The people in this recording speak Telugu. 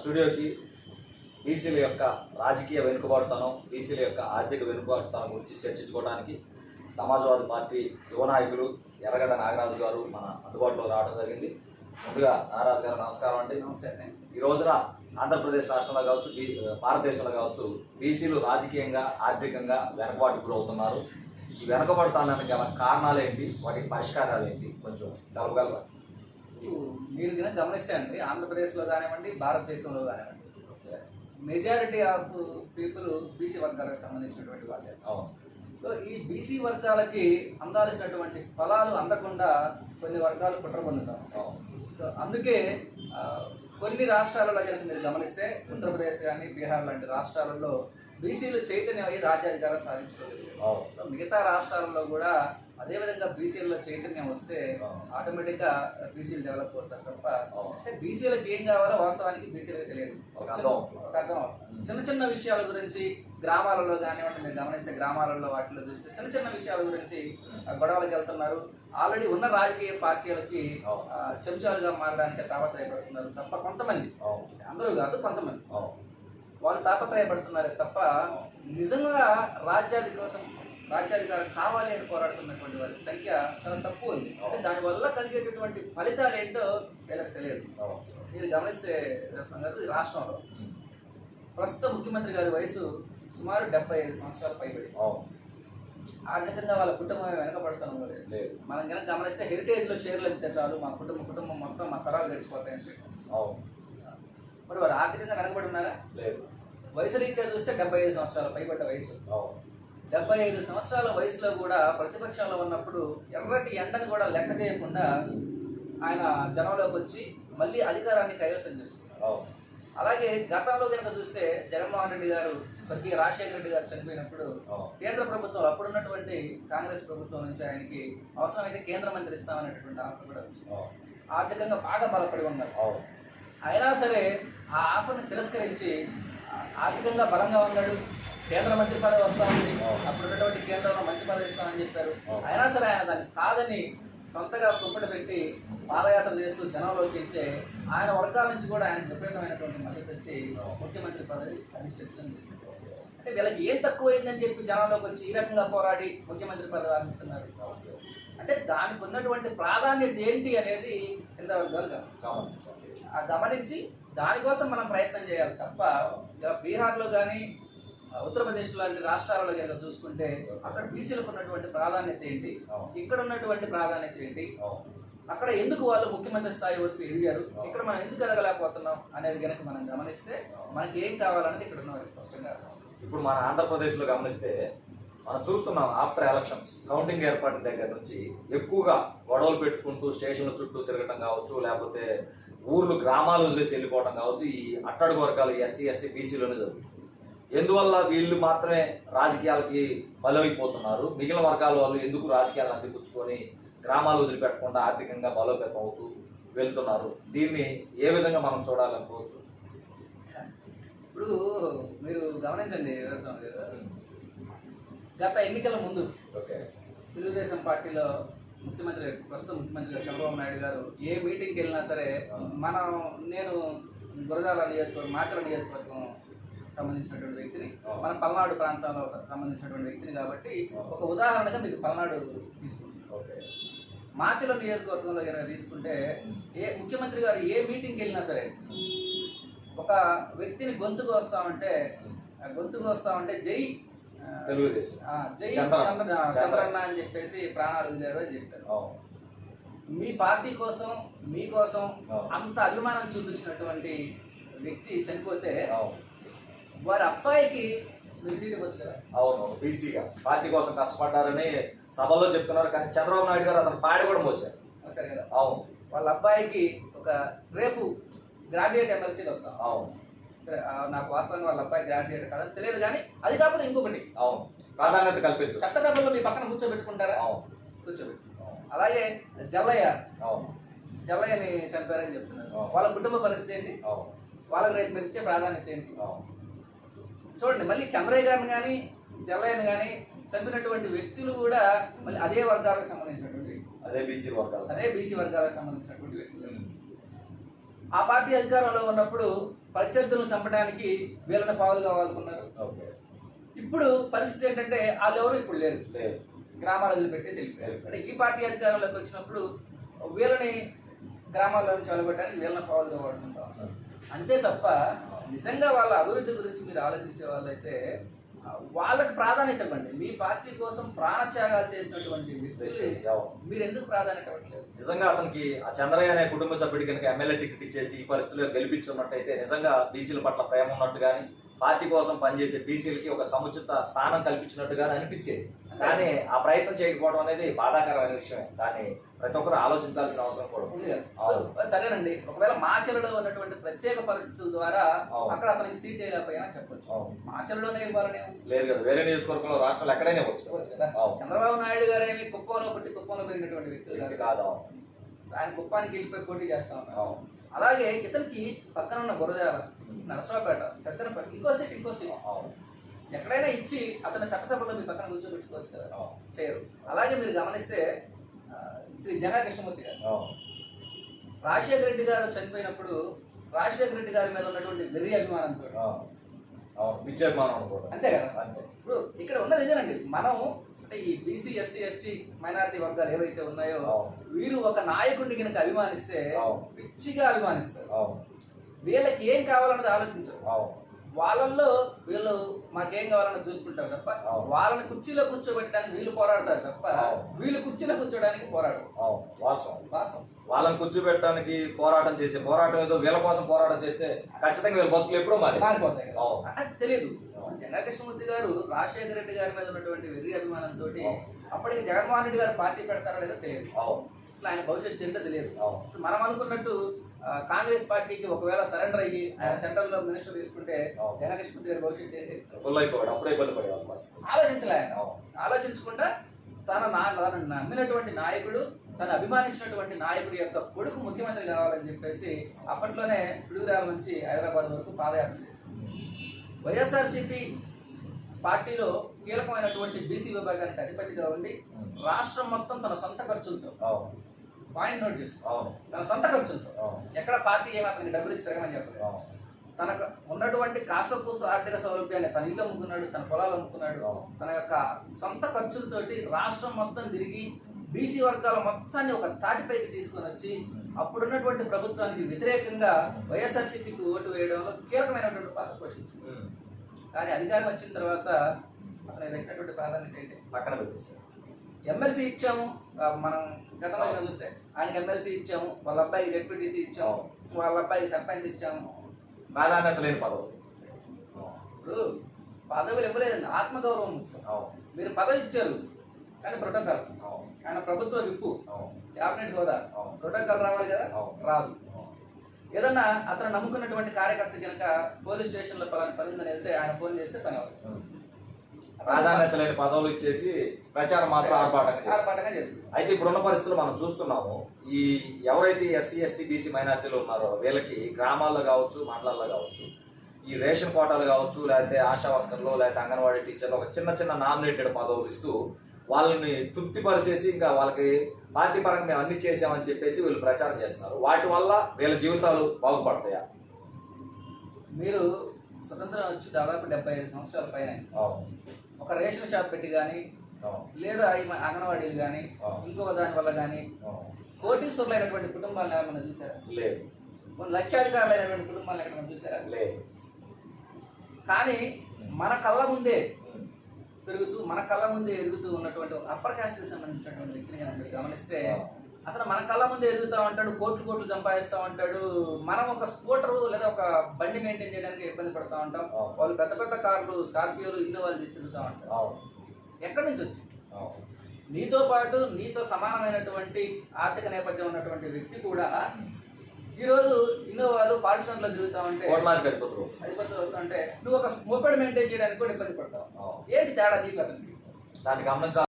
స్టూడియోకి బీసీల యొక్క రాజకీయ వెనుకబాటుతనం బీసీల యొక్క ఆర్థిక వెనుకబాటుతనం గురించి చర్చించుకోవడానికి సమాజ్వాదీ పార్టీ యువ నాయకులు ఎర్రగడ్డ నాగరాజు గారు మన అందుబాటులో రావడం జరిగింది. ముందుగా నాగరాజు గారు నమస్కారం అండి. నమస్తే అండి. ఈ రోజున ఆంధ్రప్రదేశ్ రాష్ట్రంలో కావచ్చు బీ భారతదేశంలో కావచ్చు బీసీలు రాజకీయంగా ఆర్థికంగా వెనకబాటు గురవుతున్నారు. ఈ వెనకబడతానికి గల కారణాలు ఏంటి వాటికి పరిష్కారాలు ఏంటి కొంచెం ఇప్పుడు మీరు కనుక గమనిస్తే అండి ఆంధ్రప్రదేశ్లో కానివ్వండి భారతదేశంలో కానివ్వండి మెజారిటీ ఆఫ్ పీపుల్ బీసీ వర్గాలకు సంబంధించినటువంటి వాళ్ళే. అవును. సో ఈ బీసీ వర్గాలకి అందాల్సినటువంటి ఫలాలు అందకుండా కొన్ని వర్గాలు కుట్ర పొందుతాం. సో అందుకే కొన్ని రాష్ట్రాలలో కనుక మీరు గమనిస్తే ఉత్తరప్రదేశ్ కానీ బీహార్ లాంటి రాష్ట్రాలలో బీసీలు చైతన్యం అయ్యి రాజ్యాధికారం సాధించుకోలేదు మిగతా రాష్ట్రాలలో కూడా అదే విధంగా బీసీలలో చైతన్యం వస్తే. ఆటోమేటిక్గా బీసీలు డెవలప్ అవుతారు తప్ప. అంటే బీసీలకు ఏం కావాలో వాస్తవానికి బీసీలకు తెలియదు. ఒక అర్థం. చిన్న చిన్న విషయాల గురించి గ్రామాలలో కానివ్వండి మీరు గమనిస్తే గ్రామాలలో వాటిలో చూస్తే చిన్న చిన్న విషయాల గురించి గొడవలకు వెళ్తున్నారు. ఆల్రెడీ ఉన్న రాజకీయ పార్టీలకి చెంచాలుగా మారడానికి తాపత్రయపడుతున్నారు తప్ప కొంతమంది. అందరూ కాదు కొంతమంది. వాళ్ళు తాపత్రయపడుతున్నారు తప్ప నిజంగా రాజ్యాధి కోసం రాజ్యాధికారం కావాలి అని పోరాడుతున్నటువంటి వారి సంఖ్య చాలా తక్కువ ఉంది. అంటే దానివల్ల కలిగేటటువంటి ఫలితాలు ఏంటో వీళ్ళకి తెలియదు. మీరు గమనిస్తే ఈ రాష్ట్రంలో. ప్రస్తుత ముఖ్యమంత్రి గారి వయసు సుమారు డెబ్బై ఐదు సంవత్సరాలు పైబడి. ఆర్థికంగా వాళ్ళ కుటుంబం వెనకబడుతున్నాం లేదు. మనం కనుక గమనిస్తే హెరిటేజ్లో షేర్లు అమ్మితే చాలు మా కుటుంబం కుటుంబం మొత్తం మా తరాలు గడిచిపోతాయని మరి వారు ఆర్థికంగా వెనకబడి ఉన్నారా? లేదు. వయసు రీత్యా చూస్తే డెబ్బై ఐదు సంవత్సరాలు పైబడ్డ వయసు. డెబ్బై ఐదు సంవత్సరాల వయసులో కూడా ప్రతిపక్షంలో ఉన్నప్పుడు ఎర్రటి ఎండని కూడా లెక్క చేయకుండా ఆయన జనంలోకి వచ్చి మళ్ళీ అధికారాన్ని కైవసం చేసుకున్నారు. అవును. అలాగే గతంలో కనుక చూస్తే జగన్మోహన్ రెడ్డి గారు స్వర్గీయ రాజశేఖర రెడ్డి గారు చనిపోయినప్పుడు కేంద్ర ప్రభుత్వం అప్పుడున్నటువంటి కాంగ్రెస్ ప్రభుత్వం నుంచి ఆయనకి అవసరమైతే కేంద్ర మంత్రి ఇస్తామనేటటువంటి ఆఫర్ కూడా ఆర్థికంగా బాగా బలపడి ఉన్నారు. అయినా సరే ఆ ఆఫర్ని తిరస్కరించి ఆర్థికంగా బలంగా ఉన్నాడు. కేంద్ర మంత్రి పదవి వస్తామని అప్పుడు ఉన్నటువంటి కేంద్రంలో మంత్రి పదవి ఇస్తామని చెప్పారు. అయినా సరే ఆయన దాన్ని కాదని సొంతగా కుంపట పెట్టి పాదయాత్ర చేస్తూ జనంలోకి వెళ్తే ఆయన వర్గాల నుంచి కూడా ఆయన విపరీతమైనటువంటి మద్దతు వచ్చి ముఖ్యమంత్రి పదవి అధిష్ఠించింది అంటే వీళ్ళకి ఏం తక్కువైందని చెప్పి జనంలోకి వచ్చి ఈ రకంగా పోరాడి ముఖ్యమంత్రి పదవి ఆశిస్తున్నారు అంటే దానికి ఉన్నటువంటి ప్రాధాన్యత ఏంటి అనేది కింద గమనించండి గమనించి దానికోసం మనం ప్రయత్నం చేయాలి తప్ప బీహార్లో కానీ ఉత్తరప్రదేశ్ లాంటి రాష్ట్రాలలో కనుక చూసుకుంటే అక్కడ బీసీలకు ఉన్నటువంటి ప్రాధాన్యత ఏంటి? ఇక్కడ ఉన్నటువంటి ప్రాధాన్యత ఏంటి? అక్కడ ఎందుకు వాళ్ళు ముఖ్యమంత్రి స్థాయి వరకు ఎదిగారు? ఇక్కడ మనం ఎందుకు ఎదగలేకపోతున్నాం అనేది కనుక మనం గమనిస్తే మనకి ఏం కావాలనేది ఇక్కడ ఉన్న స్పష్టంగా. ఇప్పుడు మన ఆంధ్రప్రదేశ్లో గమనిస్తే మనం చూస్తున్నాం ఆఫ్టర్ ఎలక్షన్స్ కౌంటింగ్ ఏర్పాటు దగ్గర నుంచి ఎక్కువగా గొడవలు పెట్టుకుంటూ స్టేషన్ల చుట్టూ తిరగటం కావచ్చు లేకపోతే ఊర్లు గ్రామాలు వదిలేసి వెళ్ళిపోవడం కావచ్చు ఈ అట్టడుగు వర్గాలు ఎస్సీ ఎస్టీ బీసీలోనే జరుగుతుంది. ఎందువల్ల వీళ్ళు మాత్రమే రాజకీయాలకి బలైపోతున్నారు మిగిలిన వర్గాల వాళ్ళు ఎందుకు రాజకీయాలను అందిపుచ్చుకొని గ్రామాలు వదిలిపెట్టకుండా ఆర్థికంగా బలోపేతం అవుతూ వెళ్తున్నారు? దీన్ని ఏ విధంగా మనం చూడాలనుకోవచ్చు? ఇప్పుడు మీరు గమనించండి గత ఎన్నికల ముందు ఓకే. తెలుగుదేశం పార్టీలో ముఖ్యమంత్రి ప్రస్తుత ముఖ్యమంత్రి చంద్రబాబు నాయుడు గారు ఏ మీటింగ్కి వెళ్ళినా సరే మనం నేను గురజాల నియోజకవర్గం మాచల నియోజకవర్గం సంబంధించినటువంటి వ్యక్తిని. మన పల్నాడు ప్రాంతంలో సంబంధించినటువంటి వ్యక్తిని కాబట్టి ఒక ఉదాహరణగా మీకు పల్నాడు తీసుకుంటాం ఓకే. మాచల నియోజకవర్గంలో కనుక తీసుకుంటే ఏ ముఖ్యమంత్రి గారు ఏ మీటింగ్కి వెళ్ళినా సరే ఒక వ్యక్తిని గొంతుకు వస్తామంటే గొంతుకు వస్తామంటే జై తెలుగుదేశం. జై చంద్ర- చంద్ర చంద్రన్న అని చెప్పేసి ప్రాణాలు వదిలేరు అని చెప్పారు. మీ పార్టీ కోసం మీకోసం. అంత అభిమానం చూపించినటువంటి వ్యక్తి చనిపోతే వారి అబ్బాయికి అవును బీసీగా. పార్టీ కోసం కష్టపడ్డారని సభలో చెప్తున్నారు కానీ చంద్రబాబు నాయుడు గారు అతను పాడి కూడా మోసారు అవును. వాళ్ళ అబ్బాయికి ఒక రేపు గ్రాడ్యుయేట్ ఎమ్మెల్సీలు వస్తాం. అవును. నాకు వాస్తవంగా వాళ్ళ అబ్బాయి గ్రాడ్యుయేట్ కాదని తెలియదు కానీ అది కాకపోతే ఇంకొకటి. అవును. ప్రాధాన్యత కల్పించు. చట్టసభలో మీ పక్కన కూర్చోబెట్టుకుంటారా? అవును. కూర్చోబెట్టు. అలాగే జల్లయ్య. అవును. జల్లయ్యని చంపారని చెప్తున్నారు. వాళ్ళ కుటుంబ పరిస్థితి ఏంటి? అవును. వాళ్ళకి రేపు మీరు ఇచ్చే ప్రాధాన్యత ఏంటి? అవును. చూడండి మళ్ళీ చంద్రయ్య గారిని కానీ జల్లయ్యని కానీ చంపినటువంటి వ్యక్తులు కూడా మళ్ళీ అదే వర్గాలకు సంబంధించినటువంటి. అదే బీసీ వర్గాలు అదే బీసీ వర్గాలకు సంబంధించినటువంటి వ్యక్తులు. ఆ పార్టీ అధికారంలో ఉన్నప్పుడు ప్రత్యర్థులను చంపడానికి వీళ్ళని పావులుగా వాడుకున్నారు. ఓకే. ఇప్పుడు పరిస్థితి ఏంటంటే వాళ్ళు ఎవరు ఇప్పుడు లేరు. లేదు గ్రామాలు వదిలిపెట్టేసి వెళ్ళిపోయారు. అంటే ఈ పార్టీ అధికారంలోకి వచ్చినప్పుడు వీళ్ళని గ్రామాల్లో నుంచి వెళ్ళగొట్టడానికి వీళ్ళని పావులుగా వాడుకుంటాం. అంతే తప్ప నిజంగా వాళ్ళ అభివృద్ధి గురించి మీరు ఆలోచించే వాళ్ళైతే వాళ్ళకి ప్రాధాన్యత ఇవ్వండి. మీ పార్టీ కోసం ప్రాణత్యాగాలు చేసినటువంటి వ్యక్తులు మీరు ఎందుకు ప్రాధాన్యత ఇవ్వట్లేదు? నిజంగా అతనికి ఆ చంద్రయ్య అనే కుటుంబ సభ్యుడి కనుక ఎమ్మెల్యే టికెట్ ఇచ్చేసి ఈ పరిస్థితుల్లో గెలిపించున్నట్టయితే నిజంగా బీసీల పట్ల ప్రేమ ఉన్నట్టు కానీ పార్టీ కోసం పనిచేసే బీసీలకి ఒక సముచిత స్థానం కల్పించినట్టుగా అనిపించేది. కానీ ఆ ప్రయత్నం చేయకపోవడం అనేది బాధాకరమైన విషయమే దాన్ని ప్రతి ఒక్కరు ఆలోచించాల్సిన అవసరం కూడా ఉంది. అవును. సరేనండి ఒకవేళ మాచలలో ఉన్నటువంటి ప్రత్యేక పరిస్థితుల ద్వారా. అక్కడ అతనికి సీట్ వేయలేకపోయినా చెప్పొచ్చు. మాచలలోనే ఇవ్వాలని లేదు కదా వేరే నియోజకవర్గంలో రాష్ట్రాలు ఎక్కడైనా వచ్చు. చంద్రబాబు నాయుడు గారేమి కుప్పంలో పుట్టి కుప్పంలో పెరిగినటువంటి వ్యక్తులు వ్యక్తి కాదు. ఆయన కుప్పానికి వెళ్ళిపోయి పోటీ చేస్తా ఉన్నారు. అలాగే ఇతనికి పక్కన ఉన్న గురజాల నరసరావుపేట సత్తెనపేట ఇంకో సీట్ ఇంకో సీట్. ఎక్కడైనా ఇచ్చి అతను చట్టసభలో మీ పక్కన కూర్చోబెట్టుకోవచ్చు కదా. చేయరు. అలాగే మీరు గమనిస్తే శ్రీ జగా కృష్ణమూర్తి గారు. రాజశేఖర రెడ్డి గారు చనిపోయినప్పుడు రాజశేఖర రెడ్డి గారి మీద ఉన్నటువంటి వెర్రి అభిమానంతో. అంతే కదా? అంతే. ఇప్పుడు ఇక్కడ ఉన్నది ఇదేనండి. మనం అంటే ఈ బీసీ ఎస్సీ ఎస్టీ మైనారిటీ వర్గాలు ఏవైతే ఉన్నాయో. వీరు ఒక నాయకుడిని కనుక అభిమానిస్తే. పిచ్చిగా అభిమానిస్తారు. వీళ్ళకి ఏం కావాలన్నది ఆలోచించరు. వాళ్ళల్లో వీళ్ళు మాకేం కావాలని చూసుకుంటారు తప్ప. వాళ్ళని కుర్చీలో కూర్చోబెట్టడానికి వీళ్ళు పోరాడతారు తప్ప. వీళ్ళు కుర్చీలో కూర్చోడానికి అవును. వాస్తవం. వాస్తవం. వాళ్ళని కూర్చోబెట్టడానికి పోరాటం చేసే పోరాటం ఏదో వీళ్ళ కోసం పోరాటం చేస్తే ఖచ్చితంగా వీళ్ళ బతుకులు ఎప్పుడూ మారి. తెలియదు. అవును. జగన్ కృష్ణమూర్తి గారు రాజశేఖర రెడ్డి గారి మీద ఉన్నటువంటి వెర్రి అభిమానంతో. అప్పటికి జగన్మోహన్ రెడ్డి గారు పార్టీ పెడతారో లేదో తెలియదు. అసలు ఆయన భవిష్యత్తు ఏంటో తెలియదు. మనం అనుకున్నట్టు కాంగ్రెస్ పార్టీకి ఒకవేళ సరెండర్ అయ్యి ఆయన సెంట్రల్లో మినిస్టర్ తీసుకుంటే అవును. జగన్ కృష్ణమూర్తి గారి భవిష్యత్తు ఏంటి? గుల్లైపోయాడు అప్పుడే ఇబ్బంది పడేవాళ్ళు పరిస్థితి. ఆలోచించలే ఆలోచించకుండా తన నా తన నమ్మినటువంటి నాయకుడు తను అభిమానించినటువంటి నాయకుడి యొక్క కొడుకు ముఖ్యమంత్రి కావాలని చెప్పేసి అప్పట్లోనే పిడుగురాల నుంచి హైదరాబాద్ వరకు పాదయాత్ర చేసింది వైఎస్ఆర్సీపీ పార్టీలో కీలకమైనటువంటి బీసీ విభాగానికి అధిపతిగా ఉండి రాష్ట్రం మొత్తం తన సొంత ఖర్చులతో పాయింట్ నోట్ చేసుకో అవును. తన సొంత ఖర్చులతో. ఎక్కడ పార్టీ ఏమి అతనికి డబ్బులు ఇచ్చి తిరగమని చెప్పలేదు. తనకు ఉన్నటువంటి కాసపూస ఆర్థిక సౌలభ్యాన్ని తన ఇల్లు అమ్ముకున్నాడు తన పొలాలు అమ్ముకున్నాడు. తన యొక్క సొంత ఖర్చులతోటి రాష్ట్రం మొత్తం తిరిగి బీసీ వర్గాల మొత్తాన్ని ఒక తాటిపైకి తీసుకొని వచ్చి అప్పుడున్నటువంటి ప్రభుత్వానికి వ్యతిరేకంగా వైఎస్ఆర్సీపీకి ఓటు వేయడంలో కీలకమైనటువంటి పాత్ర పోషించింది. కానీ అధికారం వచ్చిన తర్వాత అతను పెట్టినటువంటి ప్రాధాన్యత ఏంటి? పక్కన పెట్టేశారు. ఎమ్మెల్సీ ఇచ్చాము. మనం గతంలో చూస్తే ఆయనకి ఎమ్మెల్సీ ఇచ్చాము వాళ్ళ అబ్బాయికి జెడ్పీటీసీ ఇచ్చాము వాళ్ళ అబ్బాయికి సర్పంచ్ ఇచ్చాము. ప్రాధాన్యత లేని పదవి. ఇప్పుడు పదవులు ఇవ్వలేదండి. ఆత్మగౌరవం. మీరు పదవి ఇచ్చారు. కానీ ప్రోటోకాల్. ఆయన ప్రభుత్వ విప్పు. క్యాబినెట్ హోదా. ప్రోటోకాల్ రావాలి కదా. రాదు. ఏదన్నా అతను నమ్ముకున్నటువంటి కార్యకర్త కనుక పోలీస్ స్టేషన్లో పలానా పని ఉందని వెళ్తే ఆయన ఫోన్ చేస్తే పని అవ్వదు ఉమ్. ప్రాధాన్యత లేని పదవులు ఇచ్చేసి ప్రచారం మాత్రం ఆర్భాటంగా. ఆర్భాటంగా చేస్తుంది అయితే ఇప్పుడున్న పరిస్థితులు మనం చూస్తున్నాము ఈ ఎవరైతే ఎస్సీ ఎస్టీ బీసీ మైనార్టీలు ఉన్నారో వీళ్ళకి గ్రామాల్లో కావచ్చు మండలాల్లో కావచ్చు ఈ రేషన్ కోటాలు కావచ్చు లేకపోతే ఆశా వర్కర్లు లేకపోతే అంగన్వాడీ టీచర్లు ఒక చిన్న చిన్న నామినేటెడ్ పదవులు ఇస్తూ వాళ్ళని తృప్తిపరిచేసి ఇంకా వాళ్ళకి పార్టీ పరంగా మేము అన్ని చేసామని చెప్పేసి వీళ్ళు ప్రచారం చేస్తున్నారు. వాటి వల్ల వీళ్ళ జీవితాలు బాగుపడతాయా? మీరు స్వతంత్రం వచ్చి దాదాపు డెబ్బై ఐదు సంవత్సరాల పైన ఒక రేషన్ షాప్ పెట్టి కానీ లేదా అంగన్వాడీలు కానీ. ఇంకో దాని వల్ల కానీ. కోటీశ్వరులైనటువంటి కుటుంబాలను ఏమైనా చూసారా? లేదు. కొన్ని లక్షాధికారులైనటువంటి కుటుంబాలను ఎక్కడ చూసారా? లేదు. కానీ మన కళ్ళ ముందే. పెరుగుతూ మన కళ్ళ ముందే ఎదుగుతూ ఉన్నటువంటి అప్పర్ క్యాస్ట్కి సంబంధించినటువంటి వ్యక్తిని కనుక మీరు గమనిస్తే అతను మన కళ్ళ ముందే ఎదుగుతా ఉంటాడు కోట్లు కోట్లు సంపాదిస్తూ ఉంటాడు మనం ఒక స్కూటర్ లేదా ఒక బండి మెయింటైన్ చేయడానికి ఇబ్బంది పడుతూ ఉంటాం. వాళ్ళు పెద్ద పెద్ద కార్లు స్కార్పియోలు ఇల్లు వాళ్ళు తీసుకెళ్తూ ఉంటారు. ఎక్కడి నుంచి వచ్చింది? అవును. నీతో పాటు నీతో సమానమైనటువంటి ఆర్థిక నేపథ్యం ఉన్నటువంటి వ్యక్తి కూడా ఈరోజు ఇన్నోవాలు ఫార్చునర్లో తిరుగుతా ఉంటే కోట్లాది గడిపోతారు అధిపతులు అవుతుంటే నువ్వు ఒక మొపెడ్ మెయింటైన్ చేయడానికి కూడా ఇబ్బంది పడతావు. ఏంటి తేడా నీకు అతనికి? దాన్ని గమనించాలి.